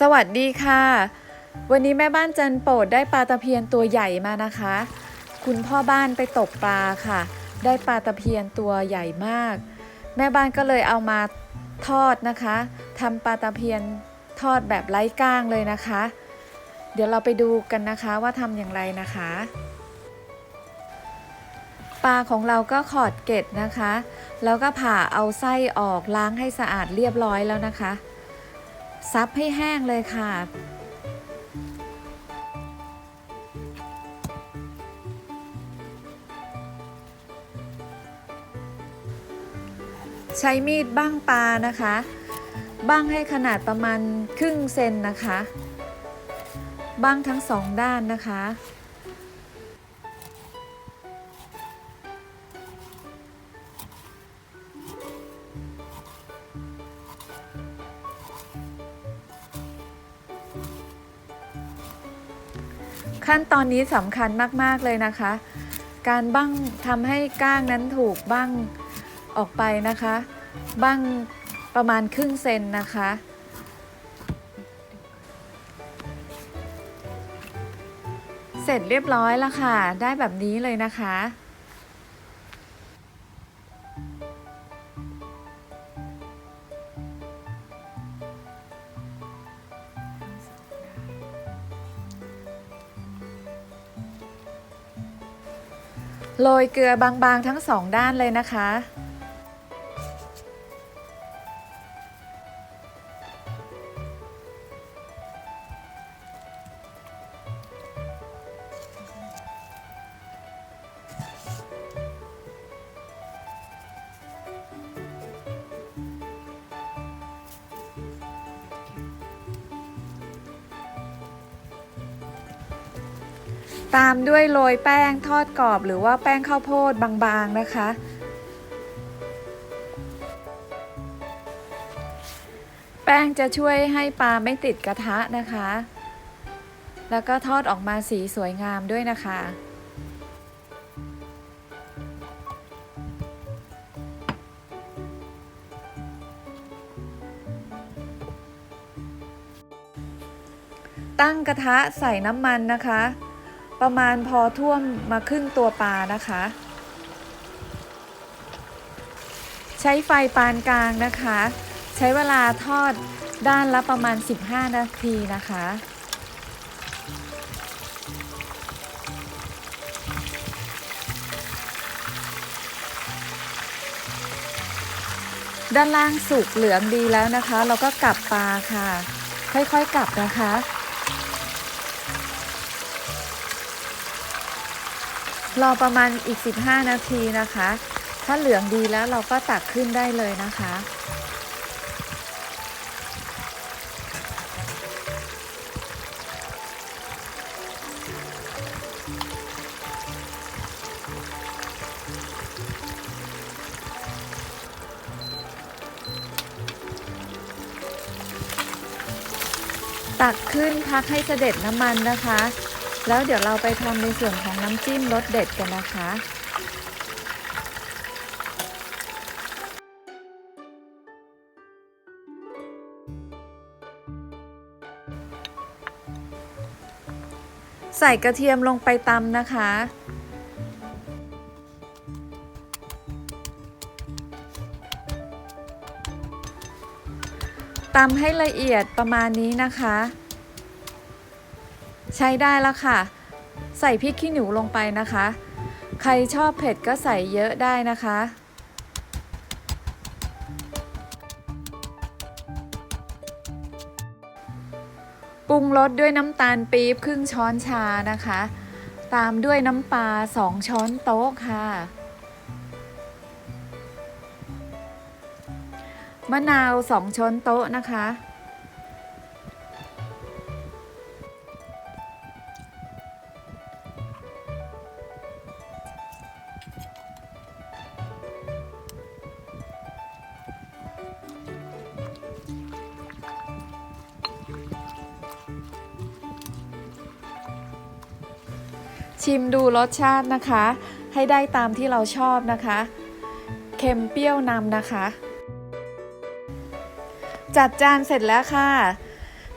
สวัสดีค่ะ วันนี้แม่บ้านจันโปรดได้ปลาตะเพียนตัวใหญ่มานะคะ คุณพ่อบ้านไปตกปลาค่ะ ได้ปลาตะเพียนตัวใหญ่มาก แม่บ้านก็เลยเอามาทอดนะคะทำปลาตะเพียนทอดแบบไร้ก้างเลยนะคะ เดี๋ยวเราไปดูกันนะคะว่าทำอย่างไรนะคะ ปลาของเราก็ขอดเกล็ดนะคะ แล้วก็ผ่าเอาไส้ออกล้างให้สะอาดเรียบร้อยแล้วนะคะ ซับให้แห้งเลยค่ะ ใช้มีดบ้างปลานะคะ บ้างให้ขนาดประมาณครึ่งเซนนะคะ บ้างทั้งสองด้านนะคะ ขั้นตอนนี้สำคัญมาก ๆ เลยนะคะ การบ้างทำให้ก้างนั้นถูกบ้างออกไปนะคะบ้างประมาณครึ่งเซนนะคะ เสร็จเรียบร้อยแล้วค่ะ ได้แบบนี้เลยนะคะ โรยเกลือบางๆทั้งสองด้านเลยนะคะ ตามด้วยโรยแป้งทอดกรอบ หรือว่าแป้งข้าวโพดบางๆนะคะ แป้งจะช่วยให้ปลาไม่ติดกระทะนะคะ แล้วก็ทอดออกมาสีสวยงามด้วยนะคะตั้งกระทะใส่น้ำมันนะคะ ประมาณพอท่วมมาครึ่งตัวปลานะคะ ใช้ไฟปานกลางนะคะ ใช้เวลาทอดด้านละประมาณ 15 นาทีนะคะด้านล่างสุกเหลืองดีแล้วนะคะ เราก็กลับปลาค่ะ ค่อยๆกลับนะคะ รอประมาณอีก 15 นาทีนะคะ ถ้าเหลืองดีแล้วเราก็ตักขึ้นได้เลยนะคะ ตักขึ้นพักให้เสด็จน้ำมันนะคะ แล้วเดี๋ยวเราไปทำในส่วนของน้ำจิ้มรสเด็ดกันนะคะ ใส่กระเทียมลงไปตำนะคะตำให้ละเอียดประมาณนี้นะคะ ใช้ได้แล้วค่ะ ใส่พริกขี้หนูลงไปนะคะ ใครชอบเผ็ดก็ใส่เยอะได้นะคะ ปรุงรสด้วยน้ำตาลปี๊บครึ่งช้อนชานะคะ ตามด้วยน้ำปลาสองช้อนโต๊ะค่ะมะนาวสองช้อนโต๊ะนะคะ ชิมดูรสชาตินะคะ ให้ได้ตามที่เราชอบนะคะ เค็มเปรี้ยวนำนะคะ จัดจานเสร็จแล้วค่ะ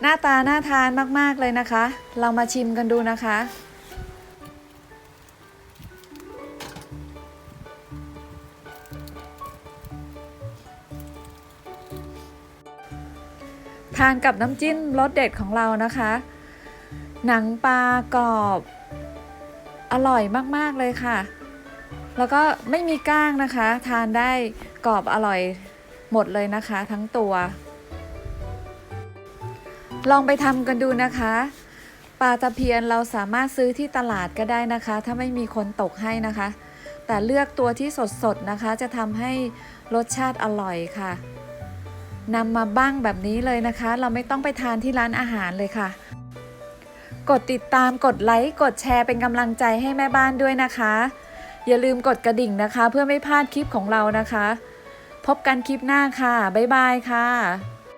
หน้าตาน่าทานมากๆเลยนะคะ เรามาชิมกันดูนะคะทานกับน้ำจิ้มรสเด็ดของเรานะคะ หนังปลากรอบ อร่อยมากๆเลยค่ะ แล้วก็ไม่มีก้างนะคะ ทานได้กรอบอร่อยหมดเลยนะคะ ทั้งตัว ลองไปทำกันดูนะคะปลาตะเพียนเราสามารถซื้อที่ตลาดก็ได้นะคะ ถ้าไม่มีคนตกให้นะคะ แต่เลือกตัวที่สดๆนะคะ จะทำให้รสชาติอร่อยค่ะนำมาบ้างแบบนี้เลยนะคะ เราไม่ต้องไปทานที่ร้านอาหารเลยค่ะ กดติดตามกดไลค์กดแชร์เป็นกำลังใจให้แม่บ้านด้วยนะคะ อย่าลืมกดกระดิ่งนะคะ เพื่อไม่พลาดคลิปของเรานะคะ พบกันคลิปหน้าค่ะ บ๊ายบายค่ะ